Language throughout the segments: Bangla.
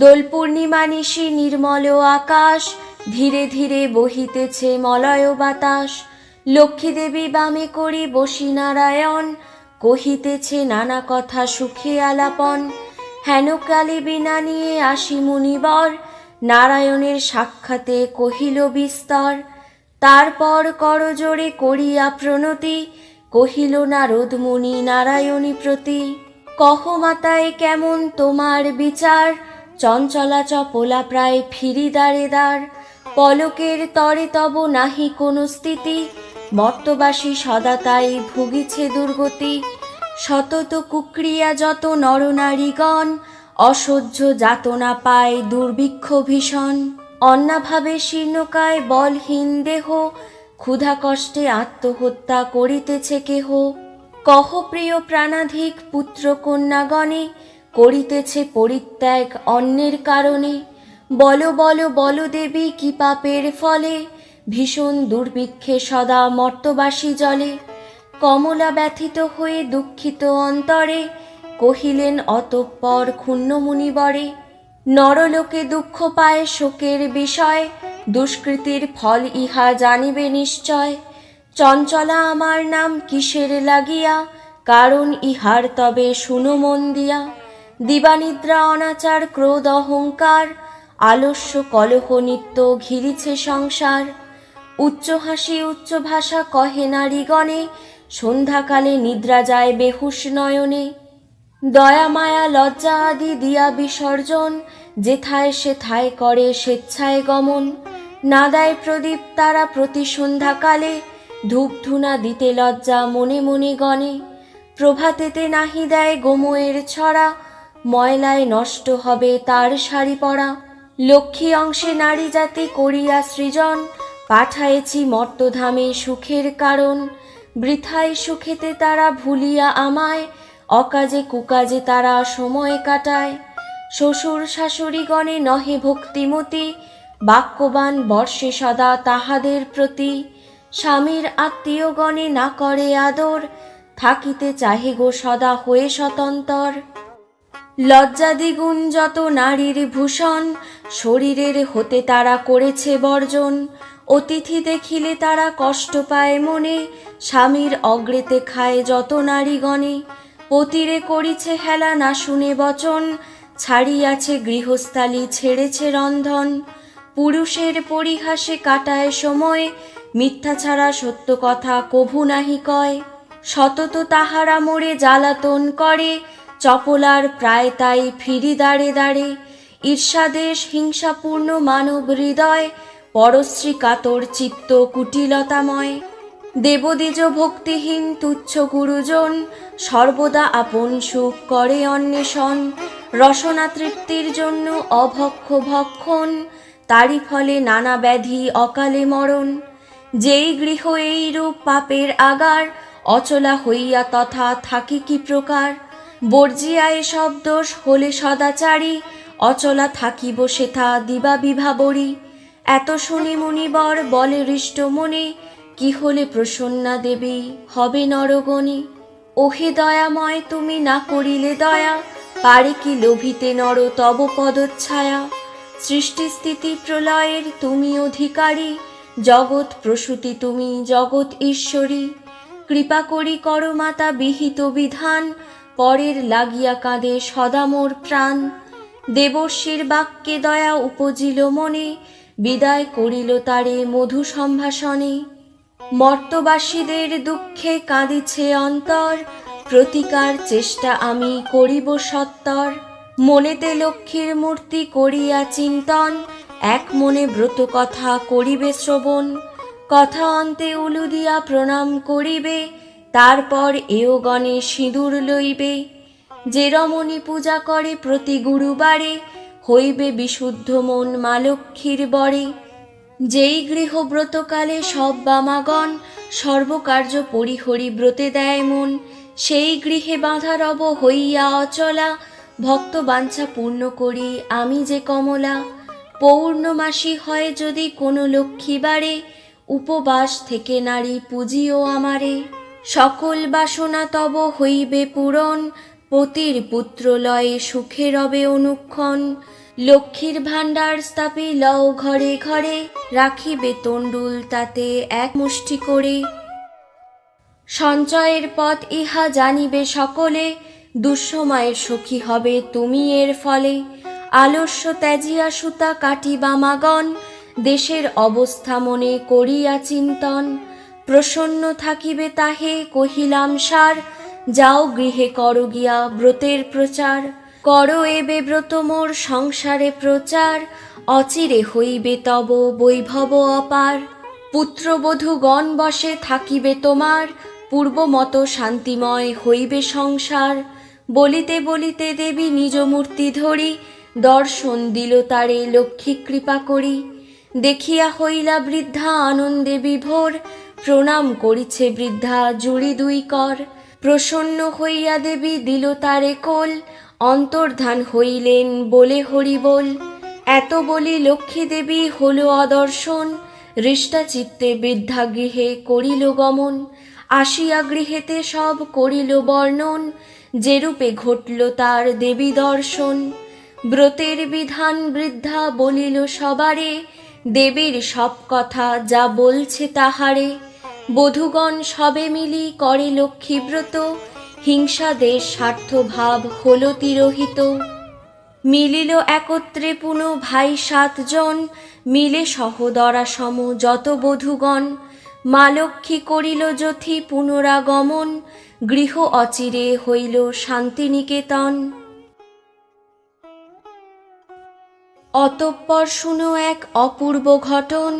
দোল পূর্ণিমা নিশি নির্মল আকাশ, ধীরে ধীরে বহিতেছে মলয় বাতাস। লক্ষ্মী দেবী বামে করি বসি নারায়ণ, কহিতেছে নানা কথা সুখে আলাপন। হেনকালে বিনা নিয়ে আসি মুনিবর, নারায়ণের সাক্ষাতে কহিল বিস্তর। তারপর করজোড়ে করিয়া প্রণতি, কহিল নারদ মুনি নারায়ণী প্রতি। কহ মাতায় কেমন তোমার বিচার চঞ্চলা চপলা প্রায় ফিরি দাঁড়ে দাঁড় পলকের তরে তব নাহি কোনো স্থিতি, মর্তবাসী সদা তাই ভুগিছে দুর্গতি শতত কুক্রিয়া যত নরনারীগণ অসহ্য যাতনা পায় দুর্ভিক্ষ ভীষণ। অন্নাভাবে শীর্ণকায় বলহীন দেহ, ক্ষুধা কষ্টে আত্মহত্যা করিতেছে কেহ। কহ প্রিয় প্রাণাধিক পুত্র কন্যাগণে করিতেছে পরিত্যাগ অন্যের কারণে। বল বল বল দেবী, কি পাপের ফলে? ভীষণ দুর্ভিক্ষে সদা মর্তবাসী জলে। কমলা ব্যথিত হয়ে দুঃখিত অন্তরে কহিলেন অতঃপর ক্ষুণ্ণ মুনিবরে নরলোকে দুঃখ পায় শোকের বিষয়, দুষ্কৃতির ফল ইহা জানিবে নিশ্চয়। চঞ্চলা আমার নাম কিসের লাগিয়া, কারণ ইহার তবে শুনো মন দিয়া। দিবানিদ্রা অনাচার, ক্রোধ অহংকার, আলস্য কলহ নিত্য ঘিরিছে সংসার। উচ্চ হাসি, উচ্চ ভাষা কহে নারীগণে, সন্ধ্যাকালে নিদ্রা যায় বেহুশ নয়নে। দয়া, মায়া, লজ্জা আদি দিয়া বিসর্জন, যেথায় সেথায় করে স্বেচ্ছায় গমন। না দেয় প্রদীপ তারা প্রতি সন্ধ্যাকালে, ধূপ ধুনা দিতে লজ্জা মনে মনে গণে। প্রভাতেতে নাহি দেয় গোময়ের ছড়া ময়লায় নষ্ট হবে তার শাড়ি পরা। লক্ষ্মী অংশে নারী জাতি করিয়া সৃজন, পাঠায়েছি মর্তধামে সুখের কারণ। বৃথায় সুখেতে তারা ভুলিয়া আমায়, অকাজে কুকাজে তারা সময় কাটায়। শ্বশুর শাশুড়িগণে নহে ভক্তিমতি, বাক্যবান বর্ষে সদা তাহাদের প্রতি। স্বামীর আত্মীয়গণে না করে আদর, থাকিতে চাহে গো সদা হয়ে স্বতন্তর লজ্জা দ্বিগুণ যত নারীর ভূষণ, শরীরের হতে তারা করেছে বর্জন। অতিথি দেখিলে তারা কষ্ট পায় মনে, স্বামীর অগ্রেতে খায় যত নারীগণে। পতিরে করিছে হেলা না শুনে বচন, ছাড়িয়াছে গৃহস্থালী ছেড়েছে রন্ধন। পুরুষের পরিহাসে কাটায় সময়, মিথ্যা ছাড়া সত্য কথা কভু নাহি কয়। সতত তাহারা মোড়ে জ্বালাতন করে চপলার প্রায় তাই ফিরি দাঁড়ে দাঁড়ে ঈর্ষাদেশ হিংসাপূর্ণ মানব হৃদয়, পরশ্রী কাতর চিত্ত কুটিলতাময়। দেবদ্বিজ ভক্তিহীন তুচ্ছ গুরুজন, সর্বদা আপন সুখ করে অন্বেষণ। রসনা তৃপ্তির জন্য অভক্ষ ভক্ষণ, তারই ফলে নানা ব্যাধি অকালে মরণ। যেই গৃহ এই রূপ পাপের আগার, অচলা হইয়া তথা থাকি কি প্রকার? বর্জিয়া এসব দোষ হলে সদাচারী, অচলা থাকিব সেথা দিবা বিভাবরী। এত শুনি মুনিবর বলে হৃষ্ট মনে, কি হলে প্রসন্না দেবী, হবে নরগণে। ওহে দয়াময়, তুমি না করিলে দয়া, পারে কি লোভিতে নর তব পদচ্ছায়া। সৃষ্টি স্থিতি প্রলয়ের তুমি অধিকারী, জগৎ প্রসূতি তুমি জগৎ ঈশ্বরী। কৃপা করি কর মাতা বিহিত বিধান পরের লাগিয়া কাঁদে সদা মোর প্রাণ। দেবর্ষীর বাক্যে দয়া উপজিল মনে, বিদায় করিল তারে মধু সম্ভাষণে। মর্তবাসীদের দুঃখে কাঁদিছে অন্তর, প্রতিকার চেষ্টা আমি করিব সত্তর। মনেতে লক্ষ্মীর মূর্তি করিয়া চিন্তন, এক মনে ব্রত কথা করিবে শ্রবণ। কথা অন্তে উলু দিয়া প্রণাম করিবে তারপর এও গণে সিঁদুর লইবে। যে রমণী পূজা করে প্রতি গুরুবারে, হইবে বিশুদ্ধ মন মা লক্ষ্মীর বরে। যেই গৃহব্রতকালে সব বামাগণ সর্বকার্য পরিহরি ব্রতে দেয় মন, সেই গৃহে বাঁধা রব হইয়া অচলা। ভক্ত বাঞ্ছা পূর্ণ করি আমি যে কমলা। পৌর্ণমাসী হয় যদি কোনো লক্ষ্মী লক্ষ্মীবারে উপবাস থেকে নারী পুজিও আমারে। সকল বাসনা তব হইবে পূরণ, পতির পুত্র লয়ে সুখে রবে অনুক্ষণ। লক্ষ্মীর ভাণ্ডার স্থাপি লও ঘরে ঘরে, রাখিবে তণ্ডুল তাতে এক মুষ্টি করে। সঞ্চয়ের পথ ইহা জানিবে সকলে, দুঃসময়ের সখী হবে তুমি এর ফলে। আলস্য ত্যাজিয়া সুতা কাটিবা মাগন, দেশের অবস্থা মনে করিয়া চিন্তন। প্রসন্ন থাকিবে তাহে, কহিলাম, সার, যাও গৃহে করো গিয়া ব্রতের প্রচার। করো এবে ব্রত মোর সংসারে প্রচার, অচিরে হইবে তব বৈভব অপার। পুত্রবধূ গণ বসে থাকিবে তোমার, পূর্বমত শান্তিময় হইবে সংসার। বলিতে বলিতে দেবী নিজ মূর্তি ধরি, দর্শন দিল তারে লক্ষ্মী কৃপা করি। দেখিয়া হইলা বৃদ্ধা আনন্দে বিভোর প্রণাম করিছে বৃদ্ধা, জুড়ি দুই কর। প্রসন্ন হইয়া দেবী দিল তারে কোল। অন্তর্ধান হইলেন বলে হরি বল। এত বলি লক্ষ্মী দেবী হল অদর্শন। হৃষ্টা চিত্তে বৃদ্ধা গৃহে করিল গমন। আসিয়া গৃহেতে সব করিল বর্ণন। যেরূপে ঘটল তার দেবী দর্শন। ব্রতের বিধান বৃদ্ধা বলিল সবারে। দেবীর সব কথা যা বলছে তাহারে। বধূগণ সবে মিলি করে লক্ষ্মীব্রত হিংসা দেশ স্বার্থ ভাব হল তিরোহিত। মিলিল একত্রে পুনঃ ভাই সাতজন, মিলে সহদরা সম যত বধূগণ। মা লক্ষ্মী করিল যথি পুনরাগমন, গৃহ অচিরে হইল শান্তিনিকেতন। অতঃপর শুনো এক অপূর্ব ঘটন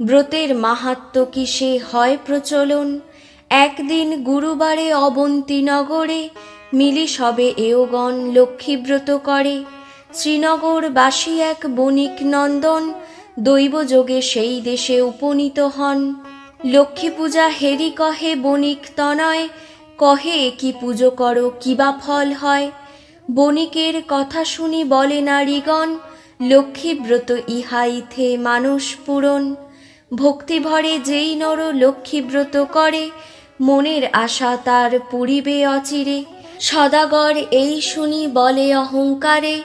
ব্রতের মাহাত্ম কিসে হয় প্রচলন? একদিন গুরুবারে অবন্তী নগরে মিলি সবে এওগণ লক্ষ্মীব্রত করে। শ্রীনগরবাসী এক বণিক নন্দন দৈবযোগে সেই দেশে উপনীত হন। লক্ষ্মী পূজা হেরি কহে বণিক তনয়, কহে কি পুজো করো কিবা ফল হয়? বণিকের কথা শুনি বলে নারীগণ লক্ষ্মীব্রত ইহা ইথে মানুষ পূরণ। ভক্তিভরে যেই নর লক্ষ্মীব্রত করে, মনের আশা তার পুরিবে অচিরে। সদাগর এই শুনি বলে অহংকারে,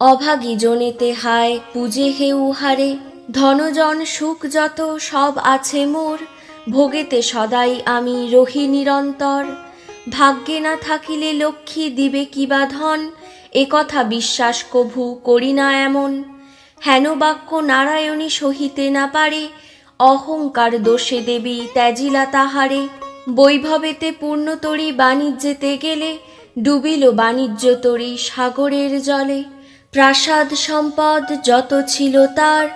অভাগী জনেতে হায় পুজে হে উহারে। ধনজন সুখ যত সব আছে মোর, ভোগেতে সদাই আমি রহি নিরন্তর। ভাগ্যে না থাকিলে লক্ষ্মী দিবে কিবা ধন একথা বিশ্বাস কভু করি না এমন। হেন বাক্য নারায়ণী সহিতে না পারে অহংকার দোষে দেবী ত্যাজিলা তাহারে। বৈভবেতে পূর্ণতরী বাণিজ্যেতে গেলে, ডুবিল বাণিজ্য তরী সাগরের জলে। প্রাসাদ সম্পদ যত ছিল তার,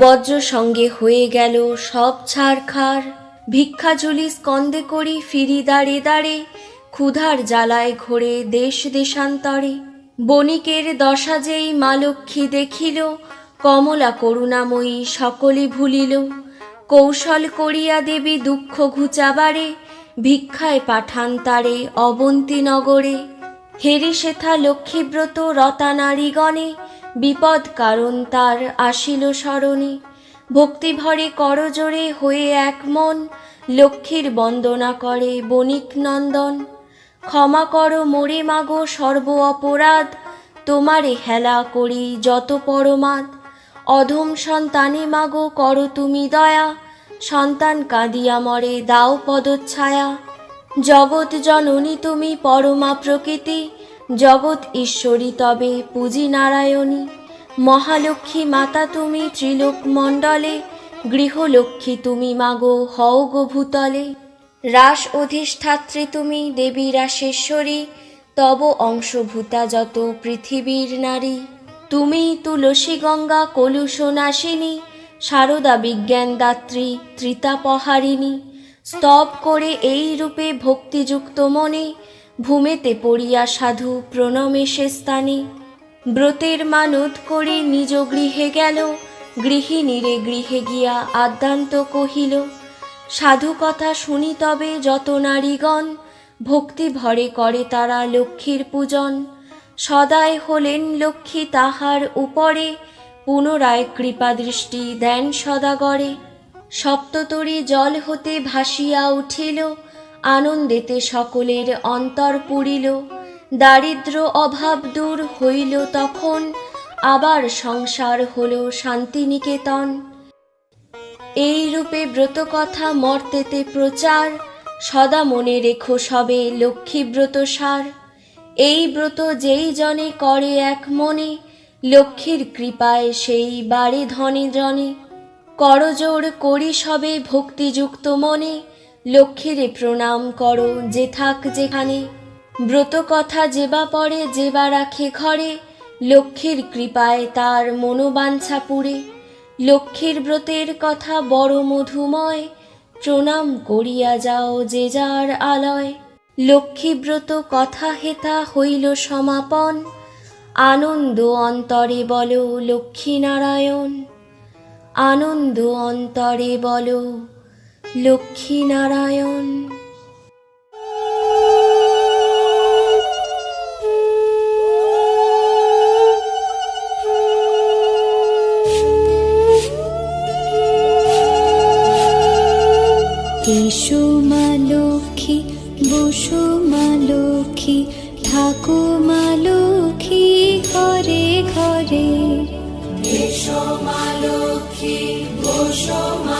বজ্র সঙ্গে হয়ে গেল সব ছাড়খার ভিক্ষাঝুলি স্কন্দে করি ফিরি দাঁড়ে দাঁড়ে ক্ষুধার জ্বালায় ঘোরে দেশ দেশান্তরে। বণিকের দশা যেই মা লক্ষ্মী দেখিল, কমলা করুণাময়ী সকলে ভুলিল। কৌশল করিয়া দেবী দুঃখ ঘুচাবারে, ভিক্ষায় পাঠান তারে অবন্তী নগরে হেরি লক্ষ্মীব্রত রতা নারীগণে বিপদ কারণ তার আসিল স্মরণে। ভক্তিভরে করজোরে হয়ে এক মন, লক্ষ্মীর বন্দনা করে বণিক নন্দন। ক্ষমা করো মোরে মাগো সর্ব অপরাধ, তোমারে হেলা করি যত পরমাদ। অধম সন্তানে মাগো, করো তুমি দয়া। সন্তান কাঁদিয়া মরে, দাও পদচ্ছায়া। জগৎ জননী তুমি পরমা প্রকৃতি। জগৎ ঈশ্বরী তবে পুজি নারায়ণী। মহালক্ষ্মী মাতা তুমি ত্রিলোক মণ্ডলে। গৃহলক্ষ্মী তুমি মাগো, হও গো ভূতলে। রাস অধিষ্ঠাত্রী তুমি দেবী রাসেশ্বরী। তব অংশভূতা যত পৃথিবীর নারী। তুমি তুলসী গঙ্গা কলুষ নাশিনী সারদা বিজ্ঞান দাত্রী ত্রিতাপহারিণী স্তব করে এই রূপে ভক্তিযুক্ত মনে ভূমেতে পড়িয়া সাধু প্রণমে সে স্থানে ব্রতের মানত করে নিজ গৃহে গেল, গৃহিণীরে গৃহে গিয়া আদ্যান্ত কহিল, সাধু কথা শুনি তবে যত নারীগণ, ভক্তি ভরে করে তারা লক্ষ্মীর পূজন। সদায় হলেন লক্ষ্মী তাহার উপরে, পুনরায় কৃপা দৃষ্টি দেন সদাগরে। সপ্ততরী জল হতে ভাসিয়া উঠিল, আনন্দেতে সকলের অন্তর পুরিল। দারিদ্র অভাব দূর হইল তখন, আবার সংসার হলো শান্তিনিকেতন। এই রূপে ব্রত কথা মর্তেতে প্রচার, সদা মনে রেখো সবে লক্ষ্মী ব্রত সার এই ব্রত যেই জনে করে এক মনে, লক্ষ্মীর কৃপায় সেই বাড়ে ধনে জনে। করজোড় করি সবে ভক্তিযুক্ত মনে, লক্ষ্মীরে প্রণাম করো যে থাক যেখানে। ব্রত কথা যেবা পড়ে যেবা রাখে ঘরে, লক্ষ্মীর কৃপায় তার মনোবাঞ্ছা পুরে। লক্ষ্মীর ব্রতের কথা বড় মধুময়, প্রণাম করিয়া যাও যে যার আলয়। লক্ষ্মীব্রত কথা হেতা হইল সমাপন। আনন্দ অন্তরে বলো লক্ষ্মীনারায়ণ। আনন্দ অন্তরে বলো লক্ষ্মীনারায়ণ। এসো লক্ষ্মী লক্ষ্মী ঘরে ঘরে। এসো মা মা